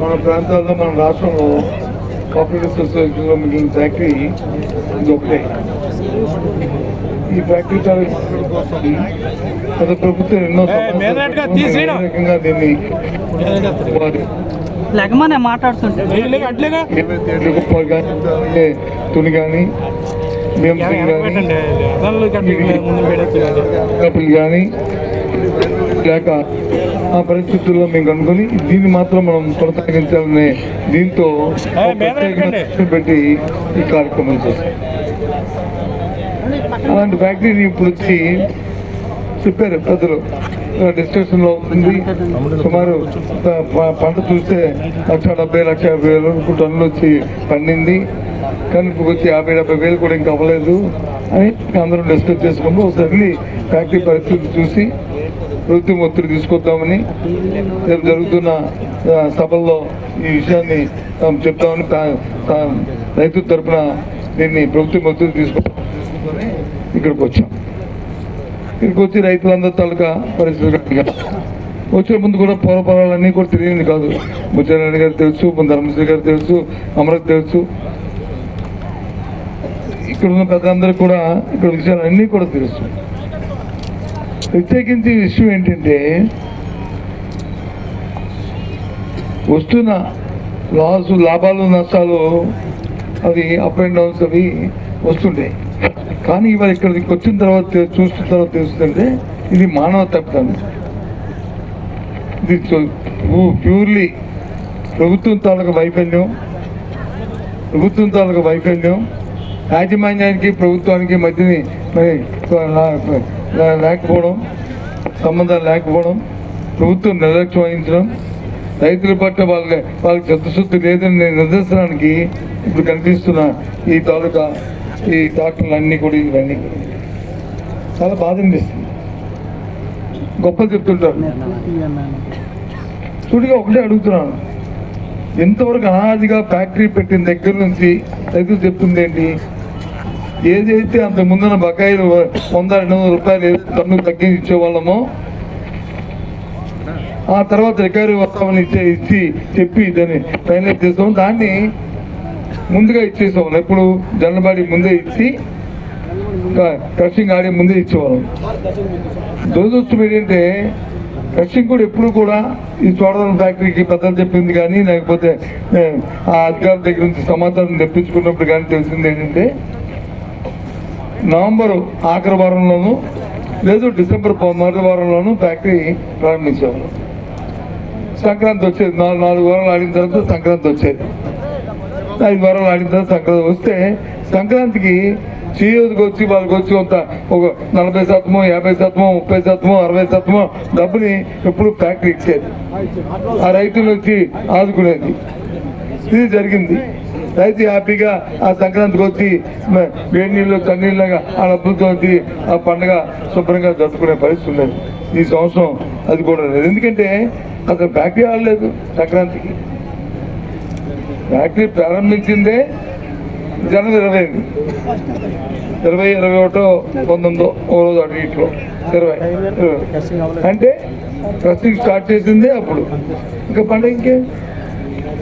మన ప్రాంతాల్లో మన రాష్ట్రంలో కోఆపరేటివ్ సొసైటీలో మిగిలిన ఫ్యాక్టరీ ఇది ఒకటే. ఈ ఫ్యాక్టరీ తాలూకు కోసం గత ప్రభుత్వం ఎన్నో రకంగా దీన్ని లెగమనే మాట్లాడుతుంటే తుని కానీ కానీ లేక ఆ పరిస్థితుల్లో మేము కనుక్కొని దీన్ని మాత్రం మనం కొనసాగించాలనే దీంతో పెట్టి ఈ కార్యక్రమం చేస్తాం. అలాంటి ఫ్యాక్టరీని ఇప్పుడు వచ్చి చెప్పారు పెద్దలు డిస్కషన్లో ఉంది. సుమారు పంట చూస్తే లక్ష డెబ్బై లక్ష యాభై వేలు టన్నులు వచ్చి పండింది. కానీ ఇప్పుడు వచ్చి యాభై డెబ్బై వేలు కూడా ఇంకా అవ్వలేదు అని అందరం డిస్కస్ చేసుకుంటూ ఒకసారి ఫ్యాక్టరీ పరిస్థితి చూసి ప్రభుత్వం ఒత్తిడి తీసుకొద్దామని రేపు జరుగుతున్న సభల్లో ఈ విషయాన్ని చెప్తామని రైతు తరపున దీన్ని ప్రభుత్వం ఒత్తిడి తీసుకొని ఇక్కడికి వచ్చాం. ఇక్కడికి వచ్చి రైతులందరూ తాలూకా పరిస్థితులు వచ్చే ముందు కూడా పూర్వపరాలన్నీ కూడా తెలియదు కాదు. ముత్యారెడ్డి గారు తెలుసు ధర్మశ్రీ గారు తెలుసు అమరత్ తెలుసు. ఇక్కడ ఉన్న పెద్దందరూ కూడా ఇక్కడ విషయాలు అన్నీ కూడా తెలుసు. ప్రత్యేకించి విషయం ఏంటంటే వస్తున్న లాసు లాభాలు నష్టాలు అవి అప్ అండ్ డౌన్స్ అవి వస్తుంటాయి. కానీ ఇవాళ ఇక్కడికి వచ్చిన తర్వాత చూసిన తర్వాత తెలుస్తుందంటే ఇది మానవ తప్పిదం. ఇది ప్యూర్లీ ప్రభుత్వం తాలూకా వైఫల్యం. ప్రభుత్వం తాలూకా వైఫల్యం. యాజమాన్యానికి ప్రభుత్వానికి మధ్యని మరి లేకపోవడం సంబంధాలు లేకపోవడం ప్రభుత్వం నిర్లక్ష్యం వహించడం రైతుల పట్ల వాళ్ళ వాళ్ళకి చిత్తశుద్ధి లేదని నిదర్శనానికి ఇప్పుడు కనిపిస్తున్న ఈ తాలూకా ఈ ట్రాక్టర్లు అన్నీ కూడా ఇవన్నీ చాలా బాధ అనిపిస్తుంది. గొప్ప చెప్తుంటారు. చూడగా ఒకటే అడుగుతున్నాను. ఎంతవరకు అనాదిగా ఫ్యాక్టరీ పెట్టిన దగ్గర నుంచి రైతులు చెప్తుంది ఏంటి ఏదైతే అంత ముందున బకాయిలు వంద రెండు వందల రూపాయలు ఏదైతే తగ్గించి ఇచ్చేవాళ్ళము ఆ తర్వాత రికవరీ వస్తామని ఇచ్చే ఇచ్చి చెప్పి దాన్ని ఫైనలైజ్ చేస్తాం దాన్ని ముందుగా ఇచ్చేసాం ఎప్పుడు జనబాడి ముందే ఇచ్చి క్రషింగ్ ఆడి ముందే ఇచ్చేవాళ్ళం. దురదృష్టం ఏంటంటే క్రషింగ్ కూడా ఎప్పుడు కూడా ఈ చోడవరం ఫ్యాక్టరీకి పెద్దలు చెప్పింది కానీ లేకపోతే ఆ అధికారుల దగ్గర నుంచి సమాచారం తెప్పించుకున్నప్పుడు కానీ తెలిసింది ఏంటంటే నవంబర్ ఆఖరి వారంలోనూ లేదు డిసెంబర్ మొదటి వారంలోనూ ఫ్యాక్టరీ ప్రారంభించేవారు. సంక్రాంతి వచ్చేది నాలుగు నాలుగు వారాలు ఆడిన తర్వాత సంక్రాంతి వచ్చేది. ఐదు వారాలు ఆడిన తర్వాత సంక్రాంతి వస్తే సంక్రాంతికి చేయూతికి వచ్చి వాళ్ళకి వచ్చి కొంత ఒక నలభై శాతమో యాభై శాతమో ముప్పై శాతమో అరవై శాతమో డబ్బుని ఎప్పుడు ఫ్యాక్టరీ ఇచ్చేది. ఆ రైతులు వచ్చి ఆదుకునేది. ఇది జరిగింది. రైతు హ్యాపీగా ఆ సంక్రాంతికి వచ్చి వేడి నీళ్ళు తన్నీళ్ళగా ఆ డబ్బులతో వచ్చి ఆ పండుగ శుభ్రంగా జరుపుకునే పరిస్థితి ఉండేది ఈ సంవత్సరం అది కూడా లేదు. ఎందుకంటే అసలు ఫ్యాక్టరీ ఆడలేదు సంక్రాంతికి. ఫ్యాక్టరీ ప్రారంభించిందే జనవరి ఇరవై ఐదు. ఇరవై ఇరవై ఒకటో పంతొమ్మిదో ఓ రోజు అటు ఇట్లో. ఇరవై అంటే ప్రస్తుతం స్టార్ట్ చేసిందే అప్పుడు. ఇంకా పండుగ ఇంకే?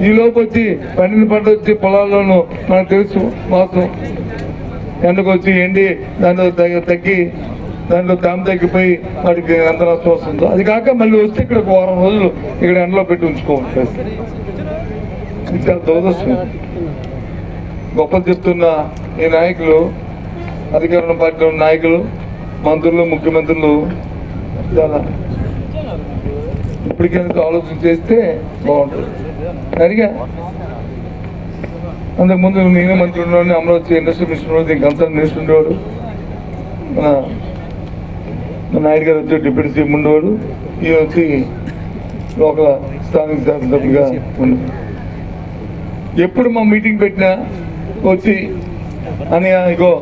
ఈ లోపు వచ్చి పండిన పంట వచ్చి పొలాల్లోనూ మనకు తెలుసు మాత్రం. ఎండకు వచ్చి ఎండి దాంట్లో తగ్గి తగ్గి దాంట్లో దామ తగ్గిపోయి వాటికి ఎంత నష్టం వస్తుందో. అది కాక మళ్ళీ వస్తే ఇక్కడ ఒక వారం రోజులు ఇక్కడ ఎండలో పెట్టి ఉంచుకోవాలి ఇది చాలా దురదృష్టం. గొప్పలు చెప్తున్న ఈ నాయకులు అధికార పార్టీలో నాయకులు మంత్రులు ముఖ్యమంత్రులు చాలా. ఇప్పటికైనా ఆలోచన చేస్తే బాగుంటుంది. అడిగా అంతకుముందు నేనే మంత్రి ఉన్నాడు అమరావతి ఇండస్ట్రీ మినిస్టర్ ఉన్నాడు దీనికి అంతా మినిస్టర్ ఉండేవాడు. మన మన నాయుడు గారు వచ్చి డిప్యూటీ సీఎం ఉండేవాడు. ఈయన వచ్చి లోకల్ స్థానిక శాసనసభ్యుగా ఉండేవాడు ఎప్పుడు మా మీటింగ్ పెట్టినా వచ్చి అని ఇగో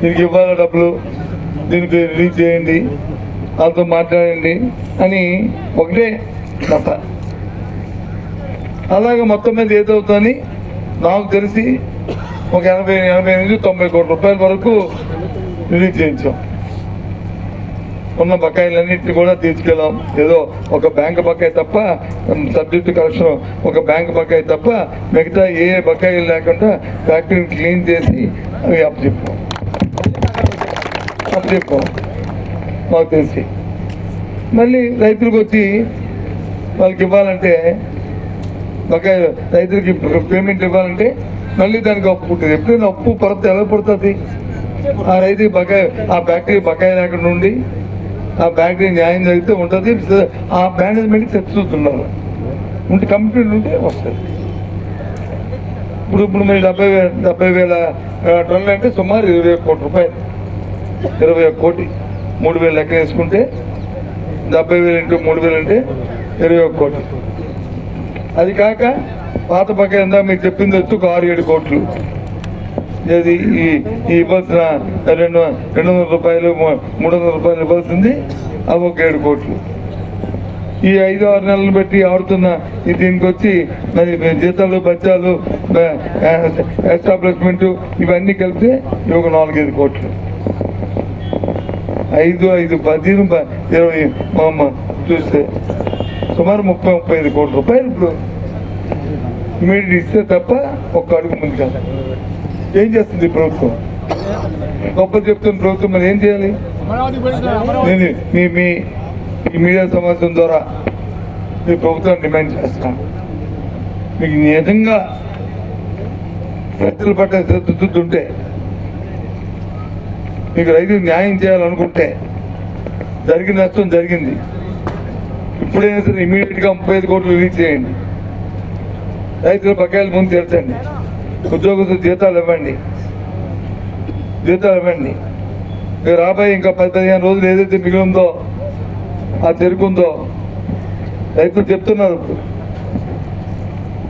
దీనికి ఇవ్వాలి డబ్బులు? దీనికి రిలీజ్ చేయండి. వాళ్ళతో మాట్లాడండి అని ఒకటే కథ అలాగే మొత్తం మీద ఏదవుతుందని నాకు తెలిసి ఒక ఎనభై ఎనభై నుంచి తొంభై కోట్ల రూపాయల వరకు రిలీజ్ చేయించాం. ఉన్న బకాయిలన్నింటినీ కూడా తీసుకెళ్ళాం. ఏదో ఒక బ్యాంక్ బకాయి తప్ప సబ్జెక్టు కలెక్షన్ ఒక బ్యాంక్ బకాయి తప్ప మిగతా ఏ బకాయిలు లేకుండా ఫ్యాక్టరీని క్లీన్ చేసి అవి అప్పచెప్పాం అప్పచెప్పాం మాకు తెలిసి. మళ్ళీ రైతులకు వచ్చి వాళ్ళకి ఇవ్వాలంటే బకాయి రైతులకి పేమెంట్ ఇవ్వాలంటే మళ్ళీ దానికి అప్పు పుట్టింది. ఎప్పుడైనా అప్పు కొరత ఎలా పడుతుంది? ఆ రైతు బకాయి ఆ ఫ్యాక్టరీ బకాయి లేకుండా ఉండి ఆ ఫ్యాక్టరీ న్యాయం జరిగితే ఉంటుంది. ఆ మేనేజ్మెంట్ తెచ్చుతున్నారు ఉంటే కంపెనీలు ఉంటే వస్తుంది. ఇప్పుడు ఇప్పుడు మీరు డెబ్బై వేల డెబ్బై వేల టన్నులు అంటే సుమారు ఇరవై ఒక్క కోటి రూపాయలు. ఇరవై ఒక్క కోటి. మూడు వేలు లెక్క వేసుకుంటే డెబ్బై వేలు ఇంటూ మూడు వేలు అంటే ఇరవై ఒక్క కోటి. అది కాక పాత పక్క అంతా మీకు చెప్పింది వచ్చి ఒక ఆరు ఏడు కోట్లు. ఇది ఈ ఈ ఇవ్వాల్సిన రెండు రెండు వందల రూపాయలు మూడు వందల రూపాయలు ఇవ్వాల్సింది అవి ఒక ఏడు కోట్లు. ఈ ఐదు ఆరు నెలలు బట్టి ఆడుతున్న ఈ దీనికి వచ్చి మరి జీతాలు బచ్చాలు ఎస్టాబ్లిష్మెంట్ ఇవన్నీ కలిపితే ఇవి ఒక నాలుగైదు కోట్లు. ఐదు ఐదు పదిహేను ఇరవై మా అమ్మ చూస్తే. సుమారు ముప్పై ముప్పై ఐదు కోట్ల రూపాయలు ఇప్పుడు ఇమీడియట్ ఇస్తే తప్ప ఒక్క అడుగు ముందు కాదు ఏం చేస్తుంది ప్రభుత్వం? గొప్ప చెప్తున్న ప్రభుత్వం మరి ఏం చేయాలి? నేను మీ మీ మీడియా సమాజం ద్వారా మీ ప్రభుత్వాన్ని డిమాండ్ చేస్తాను మీకు నిజంగా ప్రజల పట్ల శ్రద్ధ ఉంటే మీకు రైతులకు న్యాయం చేయాలనుకుంటే జరిగిన నష్టం జరిగింది. ఇప్పుడైనా సరే ఇమీడియట్గా ముప్పై ఐదు కోట్లు రిలీజ్ చేయండి. రైతుల బకాయిలు ముందు తీర్చండి. ఉద్యోగస్తులు జీతాలు ఇవ్వండి. జీతాలు ఇవ్వండి. రాబోయే ఇంకా పది పదిహేను రోజులు ఏదైతే మిగిలి ఉందో ఆ చెరుకు రైతులు చెప్తున్నారు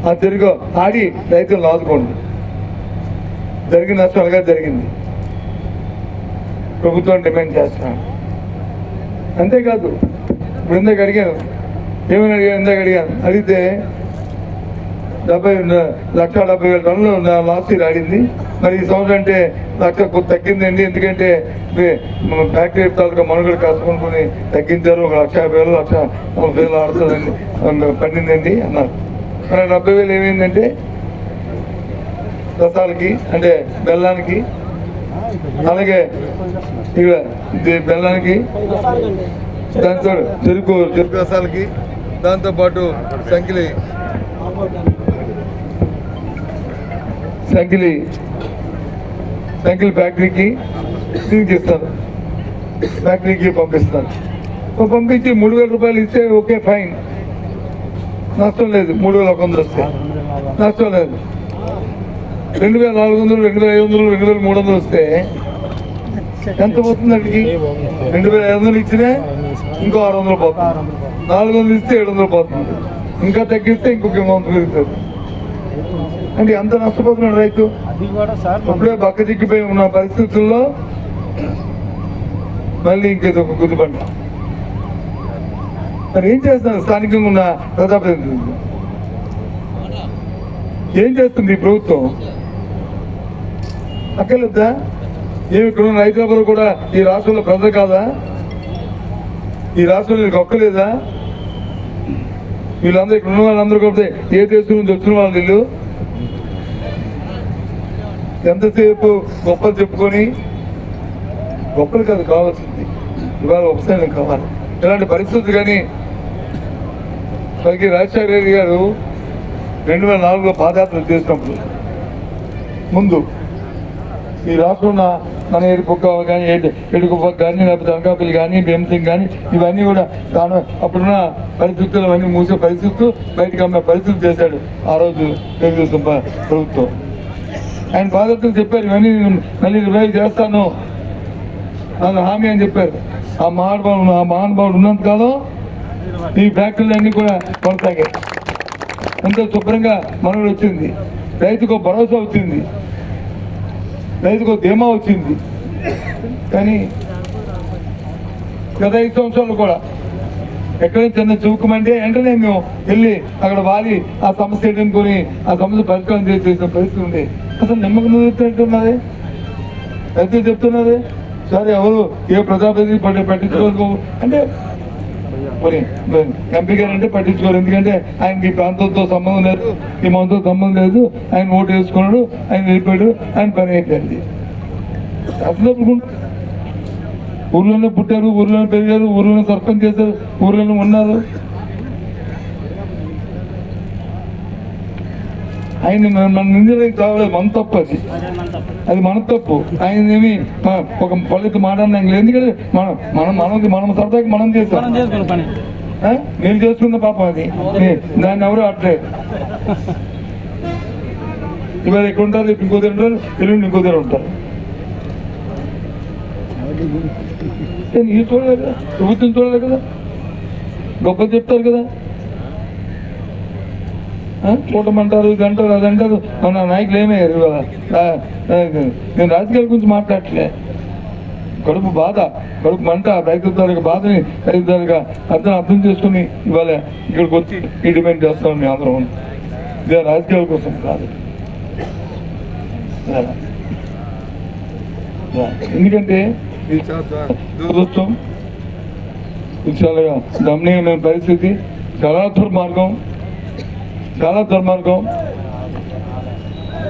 ఆ తెరుగు ఆడి రైతులను ఆదుకోండి. జరిగిన నష్టం అలాగే జరిగింది. ప్రభుత్వం డిమాండ్ చేస్తున్నాను. అంతేకాదు ఇందాక అడిగాను ఏమని అడిగాను ఇందాక అడిగాను అడిగితే డెబ్బై లక్ష డెబ్బై వేల టన్నులు లాస్ట్ ఇయర్ ఆడింది. మరి ఈ సంవత్సరం అంటే లక్ష తగ్గిందండి. ఎందుకంటే ఫ్యాక్టరీ తాలూకా మనుగడ కష్టపడుకుని తగ్గించారు. ఒక లక్ష యాభై వేలు లక్ష నలభై వేలు ఆడుతుందండి. పండిందండి అన్నారు. మరి డెబ్బై వేలు ఏమైందంటే రసాలకి అంటే బెల్లానికి అలాగే ఇక బెల్లానికి దాంతో చెరుకు చెరుకు రసాలకి దాంతోపాటు సంకిలి సంకిలి సంకిలి ఫ్యాక్టరీకి దీనికి ఇస్తాను ఫ్యాక్టరీకి పంపిస్తాను పంపించి మూడు వేల రూపాయలు ఇస్తే ఓకే ఫైన్. నష్టం లేదు. మూడు వేల ఒక వందలు వస్తే. నష్టం లేదు. రెండు వేల నాలుగు వందలు రెండు వేల ఐదు వందలు రెండు వేల మూడు వందలు వస్తే ఎంత పోతుంది అడిగి రెండు వేల ఐదు వందలు ఇచ్చినా ఇంకో ఆరు వందలు పోతుంది. నాలుగు వందలు ఇస్తే ఏడు వందలు పోతుంది. ఇంకా తగ్గిస్తే ఇంకొక వందలు పెరుగుతుంది. అంటే ఎంత నష్టపోతున్నాడు రైతు? అప్పుడే బక్క చిక్కిపోయి ఉన్న పరిస్థితుల్లో మళ్ళీ ఇంకేదో ఒక గుద్దుబండ మరి ఏం చేస్తున్నారు? స్థానికంగా ఉన్న ప్రజాప్రతినిధులు. ఏం చేస్తుంది ఈ ప్రభుత్వం? అక్కర్లేదా? ఏమి ఇక్కడ ఉన్న రైతులందరూ కూడా ఈ రాష్ట్రంలో ప్రజలు కాదా? ఈ రాష్ట్రంలో వీళ్ళకి ఒక్కలేదా? వీళ్ళందరూ ఇక్కడ ఉన్న వాళ్ళందరూ కూడా ఏ దేశం నుంచి వచ్చిన వాళ్ళు వీళ్ళు? ఎంతసేపు గొప్పలు చెప్పుకొని? గొప్పలు కాదు కావాల్సింది. ఇవాళ ఉపశమనం కావాలి. ఇలాంటి పరిస్థితులు కానీ మనకి రాజశేఖర రెడ్డి గారు రెండు వేల నాలుగులో పాదయాత్ర చేసినప్పుడు ముందు ఈ రాష్ట్రంలో మన ఎడుపుక్క కానీ ఎడుకుప్ప కానీ లేకపోతే అంకాపల్లి కానీ భీమసింగ్ కానీ ఇవన్నీ కూడా తాను అప్పుడున్న పరిస్థితులు అవన్నీ మూసే పరిస్థితులు బయటకు అమ్మే పరిస్థితులు చేశాడు ఆ రోజు తెలుగుదేశం ప్రభుత్వం. ఆయన బాధ్యతలు చెప్పారు ఇవన్నీ మళ్ళీ రివైవ్ చేస్తాను. నాకు హామీ అని చెప్పారు. ఆ మహానుభావుడు ఆ మహానుభావుడు ఉన్నంత కాలం ఈ ఫ్యాక్టరీలు అన్నీ కూడా కొనసాగాయి. ఎంతో శుభ్రంగా మనవుడు వచ్చింది. రైతుకు భరోసా వచ్చింది. రైతుకు ధీమా వచ్చింది. కానీ గత ఐదు సంవత్సరాలు కూడా ఎక్కడైనా చిన్న చూకమంటే వెంటనే మేము వెళ్ళి అక్కడ వాలి ఆ సమస్య ఏంటనుకొని ఆ సమస్య పరిష్కారం చేసిన పరిస్థితి ఉంది అసలు నిమ్మకం ఉన్నది రైతు చెప్తున్నది? సరే ఎవరు ఏ ప్రజాప్రతినిధి పట్టి అంటే మరి ఎంపీ గారు అంటే పట్టించుకోరు. ఎందుకంటే ఆయనకి ఈ ప్రాంతంతో సంబంధం లేదు ఈ మనతో సంబంధం లేదు. ఆయన ఓటు వేసుకున్నాడు ఆయన వెళ్ళిపోయాడు ఆయన పని అయిపోయింది. అసలు ఊర్లోనే పుట్టారు ఊర్లోనే పెరిగారు ఊర్లోనే సర్పంచ్ చేశారు ఊర్లోనే ఉన్నారు. ఆయన మన- నిందలేం కావలేదు మన తప్పు అది. అది మన తప్పు. ఆయన ఏమి ఒక పల్లెకి మాట్లాడిన ఎందుకంటే మనం మనం మనం మనం సరదాకి మనం చేస్తాం. మనం చేసుకున్న పాపం అది. దాన్ని ఎవరు అట్లే ఇవాళ ఇక్కడ ఉంటారు? ఇంకో దగ్గర ఉంటారు? ఎల్లుండి ఇంకో దగ్గర ఉంటారు. ఈ చూడలేదు కదా ప్రభుత్వం చూడలేదు కదా? గొప్ప చెప్తారు కదా? కూటమంటారు ఇది అంటారు అది అంటారు. మన నాయకులు ఏమయ్యారు ఇవాళ. నేను రాజకీయాల గురించి మాట్లాడట్లే. కడుపు బాధ కడుపు మంట రైతు తాలూకా బాధని రైతు తాలూకా అర్థం అర్థం చేసుకుని ఇవాళ ఇక్కడికి వచ్చి ఈ డిమాండ్ చేస్తాం మీ ఆంధ్రం ఇదే రాజకీయాల కోసం కాదు. ఎందుకంటే దురదృష్టం ఇది చాలా గమనీయమైన పరిస్థితి చాలా దుర్మార్గం చాలా దుర్మార్గం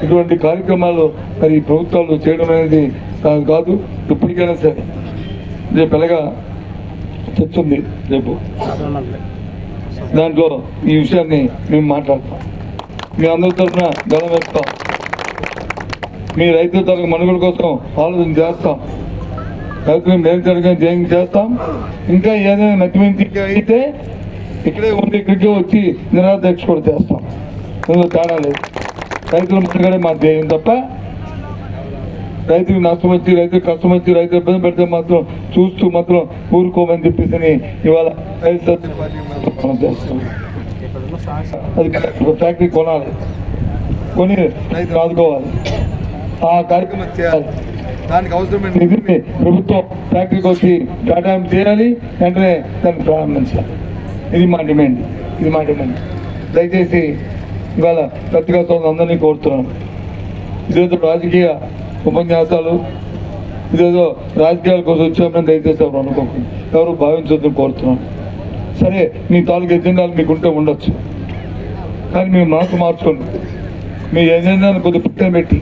ఇటువంటి కార్యక్రమాలు మరి ప్రభుత్వాలు చేయడం అనేది కాదు. ఇప్పటికైనా సరే. రేపు ఎలాగా చర్చ రేపు. దాంట్లో ఈ విషయాన్ని మేము మాట్లాడతాం. మీ అందరి తరఫున గళం వేస్తాం. మీ రైతుల తరగతి మనుగడ కోసం ఆలోచన చేస్తాం. రైతులు మేలు జరగని చేస్తాం? ఇంకా ఏదైనా నచ్చిమించి అయితే ఇక్కడే ఉండి ఇక్కడికే వచ్చి నిరాదీక్ష కూడా చేస్తాం. ఇందులో తేడా లేదు. రైతుల ముందుగానే మా ధ్యేయం తప్ప రైతుకి నష్టం వచ్చి రైతుకి కష్టం వచ్చి రైతు ఇబ్బంది పెడితే మాత్రం చూస్తూ మాత్రం ఊరుకోమని చెప్పేసి ఇవాళ రైతు చేస్తాం. అది ఫ్యాక్టరీ కొనాలి. కొని రైతులు ఆదుకోవాలి. ఆ కార్యక్రమం చేయాలి. దానికి అవసరమైన నిధిని ప్రభుత్వం ఫ్యాక్టరీకి వచ్చి కేటాయింపు చేయాలి. వెంటనే దాన్ని ప్రారంభించాలి. ఇది మా డిమాండ్. ఇది మా డిమాండ్. దయచేసి ఇవాళ పత్రికా సోదరులు అందరినీ కోరుతున్నాను ఇదేదో రాజకీయ ఉపన్యాసాలు ఇదేదో రాజకీయాల కోసం వచ్చామని దయచేసి ఎవరు అనుకోకండి. ఎవరు భావించొద్దని కోరుతున్నాను సరే మీ తాలూకు ఎజెండాలు మీకుంటే ఉండొచ్చు. కానీ మీ మనసు మార్చుకోండి. మీ ఎజెండాను కొద్దిగా పక్కన పెట్టి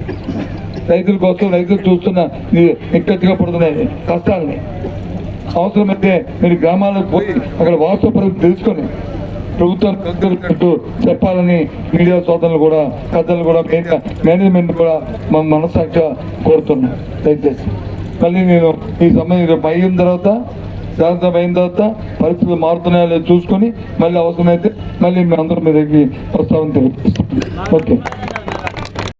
రైతుల కోసం రైతులు చూస్తున్న ఈ పడుతున్నాయి కష్టాలని అవసరమైతే మీరు గ్రామాలకు పోయి అక్కడ వాస్తవ పరిస్థితి తెలుసుకొని ప్రభుత్వం కట్టుకట్టు చెప్పాలని మీడియా సోదరులు కూడా పెద్దలు కూడా మేనేజ్మెంట్ కూడా మన మనసాక్షిగా కోరుతున్నాం. దయచేసి. మళ్ళీ నేను ఈ సమయం అయిన తర్వాత శాంతం అయిన తర్వాత పరిస్థితులు మారుతున్నాయో లేదో చూసుకొని మళ్ళీ అవసరమైతే మళ్ళీ మీ అందరం మీ ప్రస్తావన వస్తామని ఓకే.